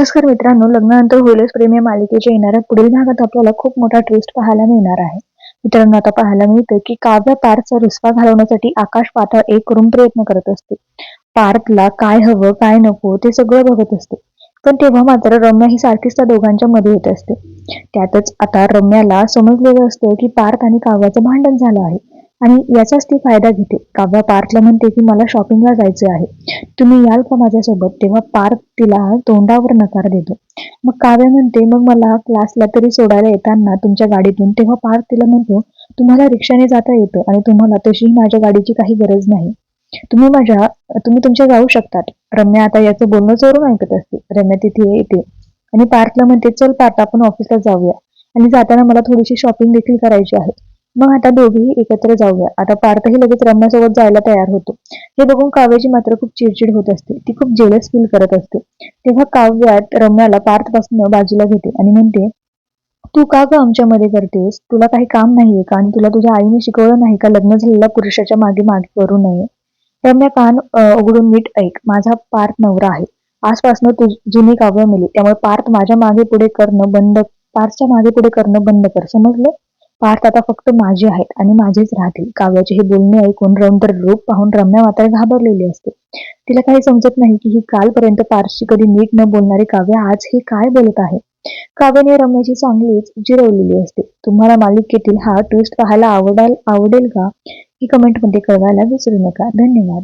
नमस्कार मित्रांनो लग्नानंतर होईलच प्रेम या मालिकेच्या येणाऱ्या पुढील भागात आपल्याला खूप मोठा ट्विस्ट पाहायला मिळणार आहे. मित्रांनो आता पाहायला मिळतं की काव्य पार्थचा रुसवा घालवण्यासाठी आकाश पाताळ एक करून प्रयत्न करत असते. पार्थला काय हवं काय नको ते सगळं बघत असते. पण तेव्हा मात्र रम्या ही सारखीच त्या दोघांच्या मध्ये येत असते. त्यातच आता रम्याला समजलेलं असतं की पार्थ आणि काव्याचं भांडण झालं आहे. आणि याचाच ती फायदा घेते. काव्या पार्थला म्हणते की मला शॉपिंगला जायचं आहे. तुम्ही याल का माझ्यासोबत? तेव्हा पार्थ तिला तोंडावर नकार देतो. मग काव्य म्हणते मग मला क्लासला तरी सोडायला येताना तुमच्या गाडीतून तेव्हा पार्थ तिला म्हणतो तुम्हाला रिक्षाने जाता येतं आणि तुम्हाला तशीही माझ्या गाडीची काही गरज नाही. तुम्ही माझ्या तुम्ही तुमच्या जाऊ शकतात. रम्या आता याचं बोलणं चोरून ऐकत असते. रम्या तिथे येते आणि पार्थला म्हणते चल पार्थ आपण ऑफिसला जाऊया. आणि जाताना मला थोडीशी शॉपिंग देखील करायची आहे. मग आता दोघेही एकत्र जाऊया. आता पार्थही लगेच रम्यासोबत जायला तयार होतो. हे बघून काव्याची मात्र खूप चिडचिड होत असते. ती खूप जेलस फील करत असते. तेव्हा काव्यात रम्याला पार्थपासून बाजूला घेते आणि म्हणते तू का ग आमच्यामध्ये करतेस? तुला काही काम नाहीये का? आणि तुला तुझ्या आईने शिकवलं नाही का लग्न झालेल्या पुरुषाच्या मागे मागे करू नये? रम्या कान उघडून नीट ऐक. माझा पार्थ नवरा आहे. आजपासून तुझ जुनी काव्य मिली. त्यामुळे पार्थ माझ्या मागे पुढे करणं बंद पार्थच्या मागे पुढे करणं बंद कर. समजलं? पार्थ आता फक्त माझे आहेत आणि माझेच राहतील. काव्याचे हे बोलणे ऐकून रौंदर रूप पाहून रम्या मात्र घाबरलेली असते. तिला काही समजत नाही की ही कालपर्यंत पारशी कधी नीट न बोलणारी काव्य आज हे काय बोलत आहे? काव्याने रम्याची चांगलीच जिरवलेली असते. तुम्हाला मालिकेतील हा ट्विस्ट पाहायला आवडाल आवडेल का? ही कमेंटमध्ये कळवायला विसरू नका. धन्यवाद.